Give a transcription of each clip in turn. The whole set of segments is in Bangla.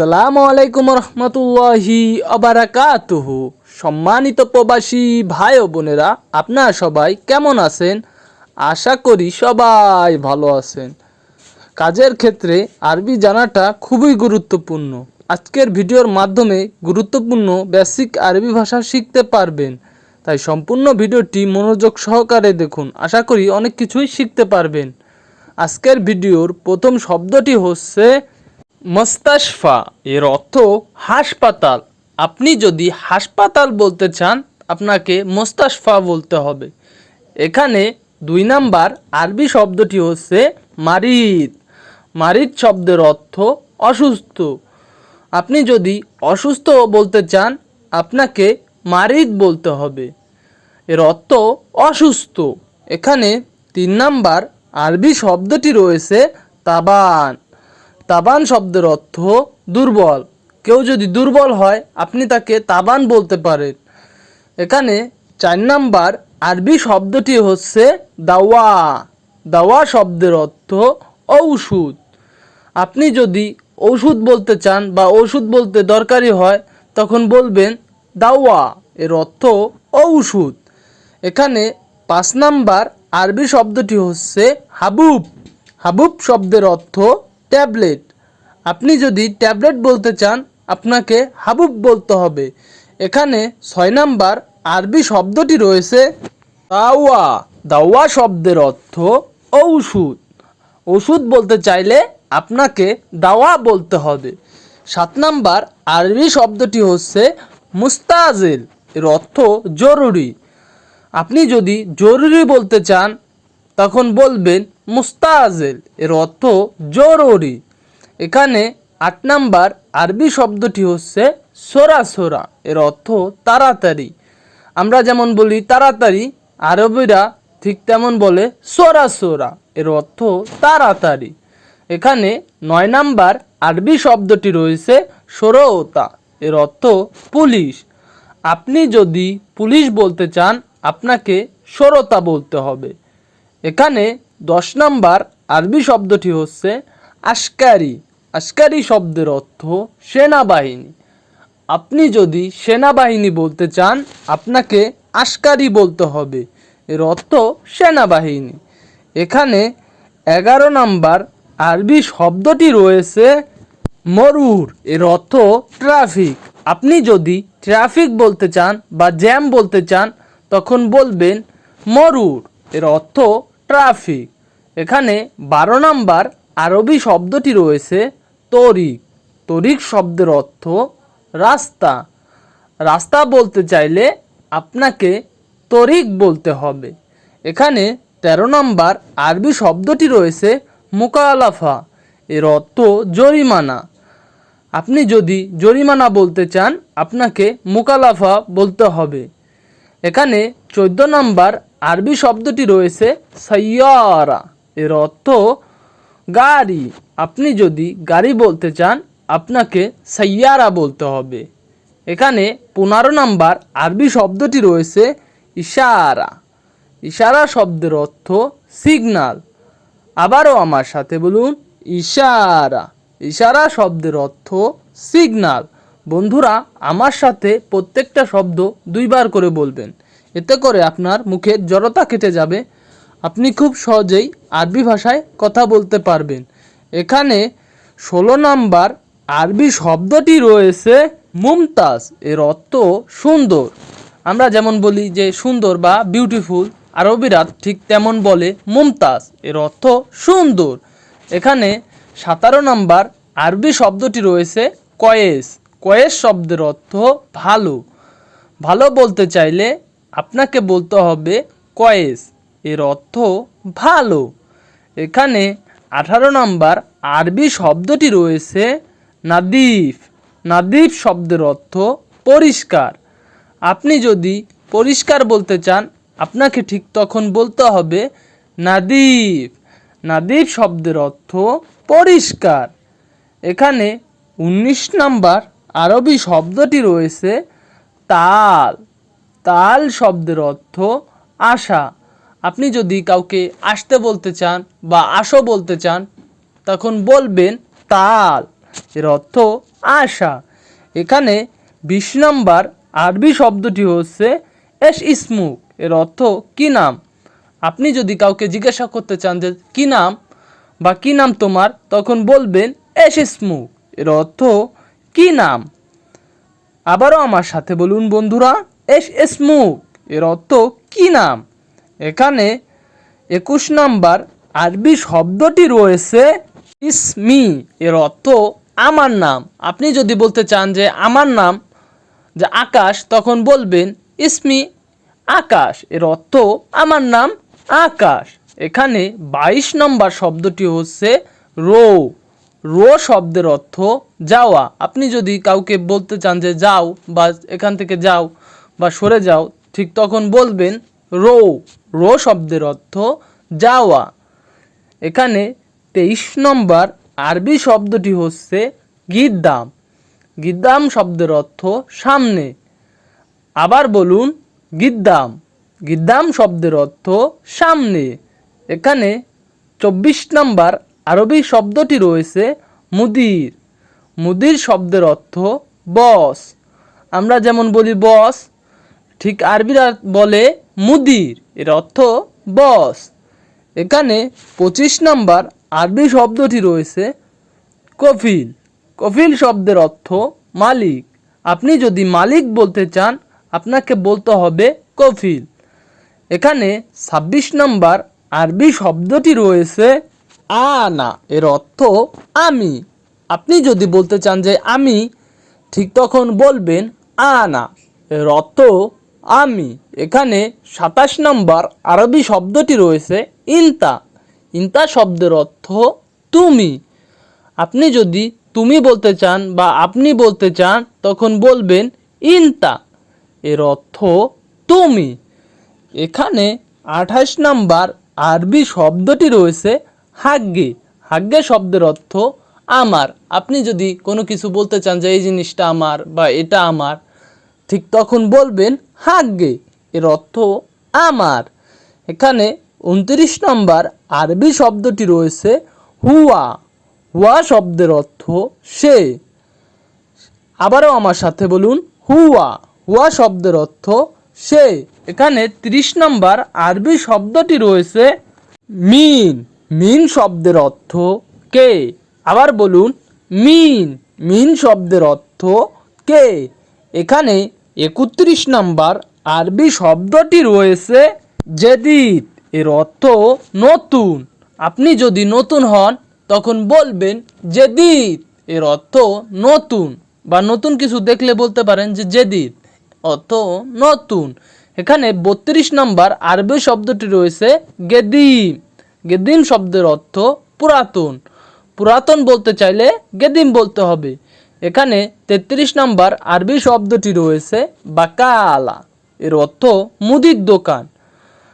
আসসালামু আলাইকুম রহমতুল্লাহি আবারাকাতুহু। সম্মানিত প্রবাসী ভাই ও বোনেরা, আপনারা সবাই কেমন আছেন? আশা করি সবাই ভালো আছেন। কাজের ক্ষেত্রে আরবি জানাটা খুবই গুরুত্বপূর্ণ। আজকের ভিডিওর মাধ্যমে গুরুত্বপূর্ণ বেসিক আরবি ভাষা শিখতে পারবেন। তাই সম্পূর্ণ ভিডিওটি মনোযোগ সহকারে দেখুন। আশা করি অনেক কিছুই শিখতে পারবেন। আজকের ভিডিওর প্রথম শব্দটি হচ্ছে মস্তাশফা, এর অর্থ হাসপাতাল। আপনি যদি হাসপাতাল বলতে চান, আপনাকে মোস্তাশফা বলতে হবে। এখানে দুই নাম্বার আরবি শব্দটি হচ্ছে মারিদ। মারিদ শব্দের অর্থ অসুস্থ। আপনি যদি অসুস্থ বলতে চান, আপনাকে মারিদ বলতে হবে। এর অর্থ অসুস্থ। এখানে তিন নাম্বার আরবি শব্দটি রয়েছে তাবান। তাবান শব্দের অর্থ দুর্বল। কেউ যদি দুর্বল হয়, আপনি তাকে তাবান বলতে পারেন। এখানে চার নাম্বার আরবি শব্দটি হচ্ছে দাওয়া। দাওয়া শব্দের অর্থ ঔষধ। আপনি যদি ওষুধ বলতে চান বা ওষুধ বলতে দরকারি হয়, তখন বলবেন দাওয়া। এর অর্থ ঔষধ। এখানে পাঁচ নাম্বার আরবি শব্দটি হচ্ছে হাবুব। হাবুব শব্দের অর্থ ট্যাবলেট। আপনি যদি ট্যাবলেট বলতে চান, আপনাকে হাবুব বলতে হবে। এখানে ছয় নাম্বার আরবি শব্দটি রয়েছে দাওয়া। দাওয়া শব্দের অর্থ ঔষধ। ওষুধ বলতে চাইলে আপনাকে দাওয়া বলতে হবে। সাত নাম্বার আরবি শব্দটি হচ্ছে মুস্তাজিল। এর অর্থ জরুরি। আপনি যদি জরুরি বলতে চান তখন বলবেন, মুস্তাজেল এর অর্থ জরুরি। এখানে আট নাম্বার আরবি শব্দটি হচ্ছে সোরা সোরা এর অর্থ তাড়াতাড়ি। আমরা যেমন বলি তাড়াতাড়ি, আরবিরা ঠিক তেমন বলে সোরা সোরা এর অর্থ তাড়াতাড়ি। এখানে নয় নাম্বার আরবি শব্দটি রয়েছে সরোতা, এর অর্থ পুলিশ। আপনি যদি পুলিশ বলতে চান, আপনাকে সরতা বলতে হবে। এখানে দশ নাম্বার আরবি শব্দটি হচ্ছে আশকারি। আশকারি শব্দের অর্থ সেনাবাহিনী। আপনি যদি সেনাবাহিনী বলতে চান, আপনাকে আশকারি বলতে হবে। এর অর্থ সেনাবাহিনী। এখানে এগারো নাম্বার আরবি শব্দটি রয়েছে মরুর। এর অর্থ ট্রাফিক। আপনি যদি ট্রাফিক বলতে চান বা জ্যাম বলতে চান, তখন বলবেন মরুর। এর অর্থ ট্রাফিক। এখানে বারো নাম্বার আরবি শব্দটি রয়েছে তরিক। তরিক শব্দের অর্থ রাস্তা। রাস্তা বলতে চাইলে আপনাকে তরিক বলতে হবে। এখানে তেরো নম্বর আরবি শব্দটি রয়েছে মুকালাফা। এর অর্থ জরিমানা। আপনি যদি জরিমানা বলতে চান, আপনাকে মুকালাফা বলতে হবে। এখানে চোদ্দ নম্বর আরবি শব্দটি রয়েছে সাইয়ারা। এর অর্থ গাড়ি। আপনি যদি গাড়ি বলতে চান, আপনাকে সাইয়ারা বলতে হবে। এখানে পনেরো নাম্বার আরবি শব্দটি রয়েছে ইশারা। ইশারা শব্দের অর্থ সিগনাল আবারও আমার সাথে বলুন, ইশারা। ইশারা শব্দের অর্থ সিগনাল বন্ধুরা, আমার সাথে প্রত্যেকটা শব্দ দুইবার করে বলবেন। এতে করে আপনার মুখের জড়তা কেটে যাবে। আপনি খুব সহজেই আরবি ভাষায় কথা বলতে পারবেন। এখানে ষোলো নাম্বার আরবি শব্দটি রয়েছে মুমতাজ। এর অর্থ সুন্দর। আমরা যেমন বলি যে সুন্দর বা বিউটিফুল আরবিরা ঠিক তেমন বলে মুমতাজ। এর অর্থ সুন্দর। এখানে সতেরো নাম্বার আরবি শব্দটি রয়েছে কয়েস। কয়েস শব্দের অর্থ ভালো। ভালো বলতে চাইলে আপনাকে বলতে হবে কয়েস। এর অর্থ ভালো। এখানে আঠারো নম্বর আরবি শব্দটি রয়েছে নাদিফ। নাদিফ শব্দের অর্থ পরিষ্কার। আপনি যদি পরিষ্কার বলতে চান, আপনাকে ঠিক তখন বলতে হবে নাদিফ। নাদিফ শব্দের অর্থ পরিষ্কার। এখানে উনিশ নাম্বার আরবি শব্দটি রয়েছে তাল। তাল শব্দের অর্থ আশা। আপনি যদি কাউকে আসতে বলতে চান বা আসো বলতে চান, তখন বলবেন তাল। এর অর্থ আশা। এখানে বিশ নম্বর আরবি শব্দটি হচ্ছে এস ইসমুক এর অর্থ কি নাম? আপনি যদি কাউকে জিজ্ঞাসা করতে চান যে কি নাম বা কি নাম তোমার, তখন বলবেন এস ইসমুক এর অর্থ কি নাম? আবারও আমার সাথে বলুন বন্ধুরা, এস ইসমুক এর অর্থ কি নাম? এখানে একুশ নাম্বার আরবি শব্দটি রয়েছে ইসমি, এর অর্থ আমার নাম। আপনি যদি বলতে চান যে আমার নাম, যে আকাশ, তখন বলবেন ইসমি আকাশ, এর অর্থ আমার নাম আকাশ। এখানে বাইশ নম্বর শব্দটি হচ্ছে রো। রো শব্দের অর্থ যাওয়া। আপনি যদি কাউকে বলতে চান যে যাও বা এখান থেকে যাও বা সরে যাও, ঠিক তখন বলবেন রো। রো শব্দের অর্থ যাওয়া। এখানে তেইশ নম্বর আরবি শব্দটি হচ্ছে গিদ্দাম। গিদ্দাম শব্দের অর্থ সামনে। আবার বলুন গিদ্দাম। গিদ্দাম শব্দের অর্থ সামনে। এখানে চব্বিশ নম্বর আরবি শব্দটি রয়েছে মুদির। মুদির শব্দের অর্থ বস। আমরা যেমন বলি বস, ঠিক আরবিরা বলে মুদির। এর অর্থ বস। এখানে পঁচিশ নম্বর আরবি শব্দটি রয়েছে কফিল। কফিল শব্দের অর্থ মালিক। আপনি যদি মালিক বলতে চান, আপনাকে বলতে হবে কফিল। এখানে ছাব্বিশ নাম্বার আরবি শব্দটি রয়েছে আনা, এর অর্থ আমি। আপনি যদি বলতে চান যে আমি, ঠিক তখন বলবেন আনা, এর অর্থ আমি। এখানে সাতাশ নম্বর আরবি শব্দটি রয়েছে ইনতা। ইনতা শব্দের অর্থ তুমি। আপনি যদি তুমি বলতে চান বা আপনি বলতে চান, তখন বলবেন ইনতা, এর অর্থ তুমি। এখানে আঠাশ নাম্বার আরবি শব্দটি রয়েছে হাগ্গে হাগ্গে শব্দের অর্থ আমার। আপনি যদি কোনো কিছু বলতে চান যে এই জিনিসটা আমার বা এটা আমার, ঠিক তখন বলবেন হাগ্গে এর অর্থ আমার। এখানে উনত্রিশ নম্বর আরবি শব্দটি রয়েছে হুয়া। হুয়া শব্দের অর্থ সে। আবারও আমার সাথে বলুন, হুয়া। হুয়া শব্দের অর্থ সে। এখানে ত্রিশ নম্বর আরবি শব্দটি রয়েছে মিন। মিন শব্দের অর্থ কে? আবার বলুন, মিন। মিন শব্দের অর্থ কে? এখানে একত্রিশ নম্বর আরবি শব্দটি রয়েছে জেদিদ। এর অর্থ নতুন। আপনি যদি নতুন হন, তখন বলবেন জেদিদ। এর অর্থ নতুন। বা নতুন কিছু দেখলে বলতে পারেন যে জেদিদ। অর্থ নতুন। এখানে বত্রিশ নম্বর আরবি শব্দটি রয়েছে গেদিম। গেদিম শব্দের অর্থ পুরাতন। পুরাতন বলতে চাইলে গেদিম বলতে হবে। এখানে তেত্রিশ নম্বর আরবি শব্দটি রয়েছে বাকালা। এর অর্থ মুদির দোকান।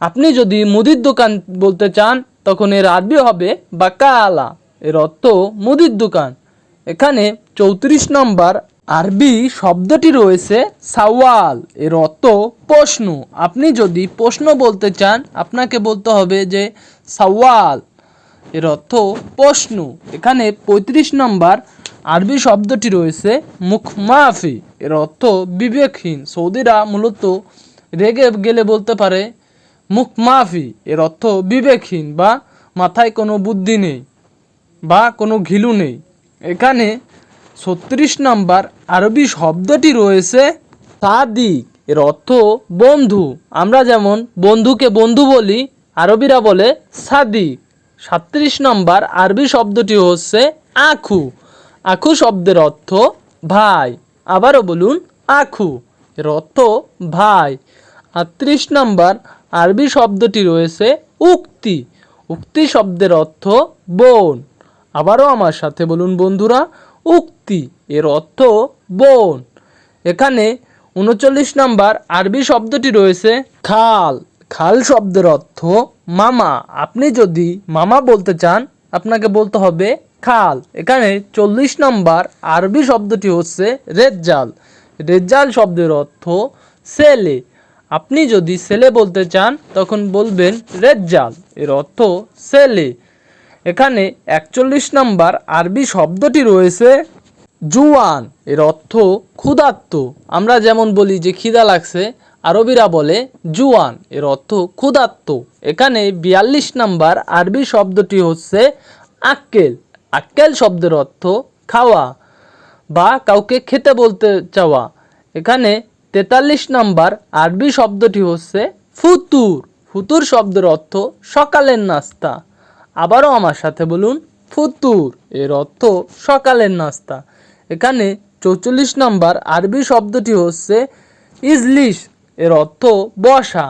আপনি যদি মুদির দোকান বলতে চান, তখন এর আরবি হবে বাকালা। এর অর্থ মুদির দোকান। এখানে চৌত্রিশ নম্বর আরবি শব্দটি রয়েছে সাওয়াল। এর অর্থ প্রশ্ন। আপনি যদি প্রশ্ন বলতে চান, আপনাকে বলতে হবে যে সাওয়াল। এর অর্থ প্রশ্ন। এখানে পঁয়ত্রিশ নম্বর আরবি শব্দটি রয়েছে মুখমাফি। এর অর্থ বিবেকহীন। সৌদিরা মূলত রেগে গেলে বলতে পারে মুখমাফি। এর অর্থ বিবেকহীন বা মাথায় কোনো বুদ্ধি নেই বা কোনো ঘিলু নেই। এখানে ছত্রিশ নম্বর আরবি শব্দটি রয়েছে সাদিক। এর অর্থ বন্ধু। আমরা যেমন বন্ধুকে বন্ধু বলি আরবিরা বলে সাদি। সাত্রিশ নম্বর আরবি শব্দটি হচ্ছে আখু। আখু শব্দের অর্থ ভাই। আবারও বলুন, আখু। এর অর্থ ভাই। আটত্রিশ নম্বর আরবি শব্দটি রয়েছে উক্তি। উক্তি শব্দের অর্থ বোন। আবারও আমার সাথে বলুন বন্ধুরা, উক্তি। এর অর্থ বোন। এখানে উনচল্লিশ নম্বর আরবি শব্দটি রয়েছে খাল। খাল শব্দের অর্থ মামা। আপনি যদি মামা বলতে চান, আপনাকে বলতে হবে খাল। এখানে চল্লিশ নম্বর আরবি শব্দটি হচ্ছে রেজ্জাল। রেজ্জাল শব্দের অর্থ ছেলে। আপনি যদি ছেলে বলতে চান, তখন বলবেন রেজ্জাল। এর অর্থ ছেলে। এখানে একচল্লিশ নম্বর আরবি শব্দটি রয়েছে জুয়ান। এর অর্থ ক্ষুধার্ত। আমরা যেমন বলি যে খিদা লাগছে আরবিরা বলে জুয়ান, এর অর্থ ক্ষুধার্ত। এখানে বিয়াল্লিশ নাম্বার আরবি শব্দটি হচ্ছে আক্কেল। আক্কেল শব্দের অর্থ খাওয়া বা কাউকে খেতে বলতে চাওয়া। এখানে তেতাল্লিশ নাম্বার আরবি শব্দটি হচ্ছে ফুতুর। ফুতুর শব্দের অর্থ সকালের নাস্তা। আবারও আমার সাথে বলুন, ফুতুর, এর অর্থ সকালের নাস্তা। এখানে চৌচল্লিশ নাম্বার আরবি শব্দটি হচ্ছে ইজলিশ। এর অর্থ বসা।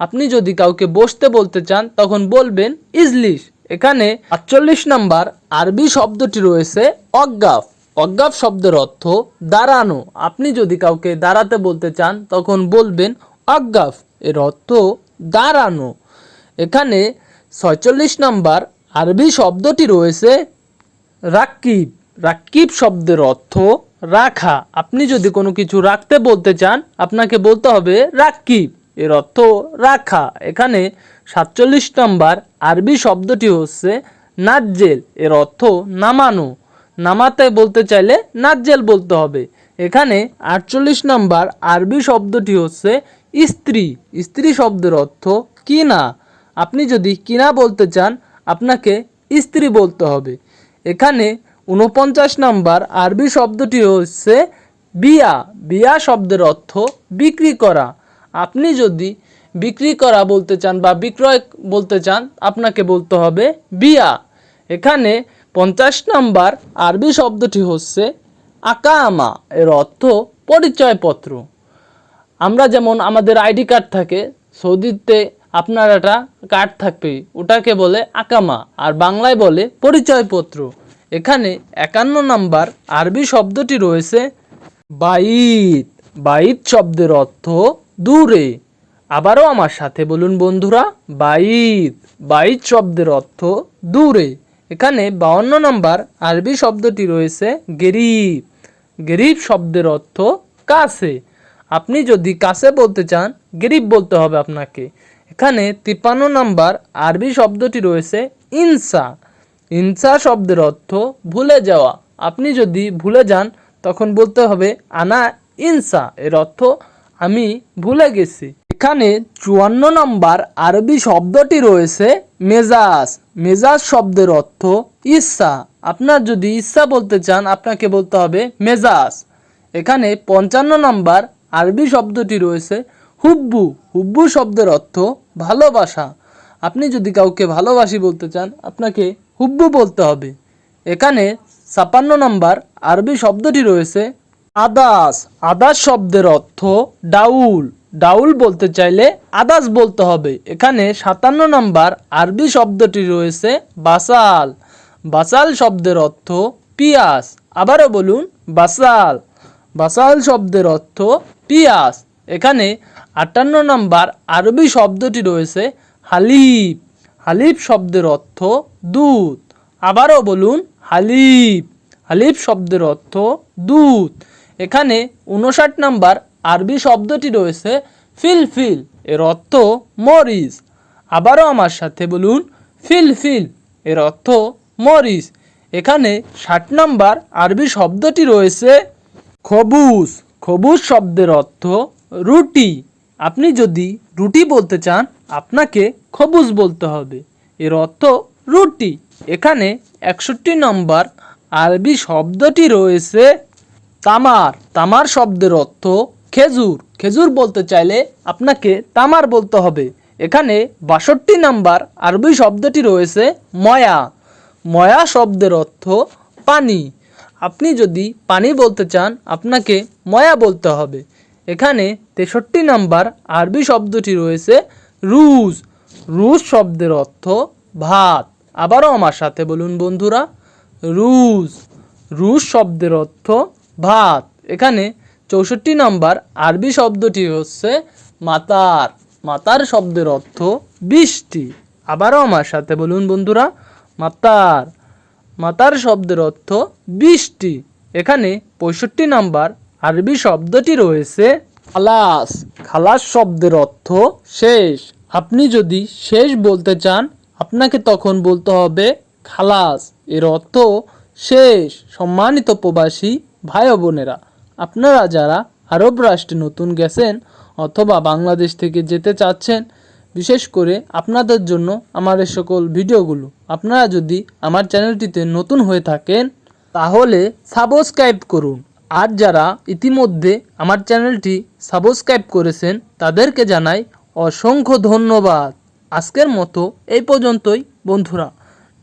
আপনি যদি কাউকে বসতে বলতে চান, তখন বলবেন ইজলিশ। এখানে আটচল্লিশ নাম্বার আরবি শব্দটি রয়েছে অজ্ঞাফ। অজ্ঞাফ শব্দের অর্থ দাঁড়ানো। আপনি যদি কাউকে দাঁড়াতে বলতে চান, তখন বলবেন অজ্ঞাফ। এর অর্থ দাঁড়ানো। এখানে ছয়চল্লিশ নাম্বার আরবি শব্দটি রয়েছে রাকিব রাকিব শব্দের অর্থ রাখা। আপনি যদি কোনো কিছু রাখতে বলতে চান, আপনাকে বলতে হবে রাকিব এর অর্থ রাখা। এখানে সাতচল্লিশ নম্বর আরবি শব্দটি হচ্ছে নাজ্জেল। এর অর্থ নামানো। নামাতে বলতে চাইলে নাজ্জেল বলতে হবে। এখানে আটচল্লিশ নম্বর আরবি শব্দটি হচ্ছে স্ত্রী। স্ত্রী শব্দের অর্থ কিনা। আপনি যদি কিনা বলতে চান, আপনাকে স্ত্রী বলতে হবে। এখানে উনপঞ্চাশ নাম্বার আরবি শব্দটি হচ্ছে বিয়া। বিয়া শব্দের অর্থ বিক্রি করা। আপনি যদি বিক্রি করা বলতে চান বা বিক্রয় বলতে চান, আপনাকে বলতে হবে বিয়া। এখানে পঞ্চাশ নাম্বার আরবি শব্দটি হচ্ছে আকামা। এর অর্থ পরিচয়পত্র। আমরা যেমন আমাদের আইডি কার্ড থাকে, সৌদিতে আপনার একটা কার্ড থাকবে, ওটাকে বলে আকামা। আর বাংলায় বলে পরিচয়পত্র। এখানে একান্ন নাম্বার আরবি শব্দটি রয়েছে বাইত। বাইত শব্দের অর্থ দূরে। আবারও আমার সাথে বলুন বন্ধুরা, বাইত। বাইত শব্দের অর্থ দূরে। এখানে বাউন্ন নম্বর আরবি শব্দটি রয়েছে গেরিব। গেরিব শব্দের অর্থ কাছে। আপনি যদি কাছে বলতে চান, গরিব বলতে হবে আপনাকে। এখানে তিপ্পান্ন নাম্বার আরবি শব্দটি রয়েছে ইনসা। ইনসা শব্দের অর্থ ভুলে যাওয়া। আপনি যদি ভুলে যান, তখন বলতে হবে, আনা ইনসা। এর অর্থ, আমি ভুলে গেছি। এখানে চুয়ান্ন নম্বর আরবি শব্দটি রয়েছে মেজাজ। মেজাজ শব্দের অর্থ ইচ্ছা আপনার যদি ইচ্ছা বলতে চান, আপনাকে বলতে হবে, মেজাজ। এখানে পঞ্চান্ন নম্বর আরবি শব্দটি রয়েছে, হুব্বু। হুব্বু শব্দের অর্থ, ভালোবাসা। আপনি যদি কাউকে ভালোবাসি বলতে চান, আপনাকে হুব্বু বলতে হবে। এখানে ছাপান্ন নম্বর আরবি শব্দটি রয়েছে আদাস। আদাস শব্দের অর্থ ডাউল। ডাউল বলতে চাইলে আদাস বলতে হবে। এখানে সাতান্ন নম্বর আরবি শব্দটি রয়েছে বাসাল। বাসাল শব্দের অর্থ পিয়াস। আবারও বলুন, বাসাল। বাসাল শব্দের অর্থ পিয়াস। এখানে আটান্ন নম্বর আরবি শব্দটি রয়েছে হালিব হালিব শব্দের অর্থ দুধ আবারও বলুন হালিব হালিব শব্দের অর্থ দুধ এখানে উনষাট নাম্বার আরবি শব্দটি রয়েছে ফিলফিল। এর অর্থ মরিচ। আবারও আমার সাথে বলুন ফিলফিল। এর অর্থ মরিচ। এখানে ষাট নাম্বার আরবি শব্দটি রয়েছে খবুজ খবুজ শব্দের অর্থ রুটি। আপনি যদি রুটি বলতে চান, আপনাকে খবুজ বলতে হবে। এর অর্থ রুটি। এখানে একষট্টি নম্বর আরবি শব্দটি রয়েছে তামার। তামার শব্দের অর্থ খেজুর। খেজুর বলতে চাইলে আপনাকে তামার বলতে হবে। এখানে বাষট্টি নাম্বার আরবি শব্দটি রয়েছে ময়া। ময়া শব্দের অর্থ পানি। আপনি যদি পানি বলতে চান, আপনাকে ময়া বলতে হবে। এখানে তেষট্টি নাম্বার আরবি শব্দটি রয়েছে রুজ। রুজ শব্দের অর্থ ভাত। আবারও আমার সাথে বলুন বন্ধুরা, রুজ। রুশ শব্দের অর্থ ভাত। এখানে চৌষট্টি নম্বর আরবি শব্দটি হচ্ছে মাতার। মাতার শব্দের অর্থ বৃষ্টি। আবারও আমার সাথে বলুন বন্ধুরা, মাতার। মাতার শব্দের অর্থ বৃষ্টি। এখানে পঁয়ষট্টি নাম্বার আরবি শব্দটি রয়েছে খালাস। খালাস শব্দের অর্থ শেষ। আপনি যদি শেষ বলতে চান, আপনাকে তখন বলতে হবে খালাস। এর অর্থ শেষ। সম্মানিত প্রবাসী ভাই বোনেরা, আপনারা যারা আরব রাষ্ট্রে নতুন গেছেন অথবা বাংলাদেশ থেকে যেতে চাচ্ছেন, বিশেষ করে আপনাদের জন্য আমার সকল ভিডিওগুলো, আপনারা যদি আমার চ্যানেলটিতে নতুন হয়ে থাকেন, তাহলে সাবস্ক্রাইব করুন। আর যারা ইতিমধ্যে আমার চ্যানেলটি সাবস্ক্রাইব করেছেন, তাদেরকে জানাই অসংখ্য ধন্যবাদ। আজকের মতো এই পর্যন্তই, বন্ধুরা।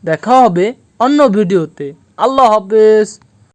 দেখা হবে অন্য ভিডিওতে। আল্লাহ হাফেজ।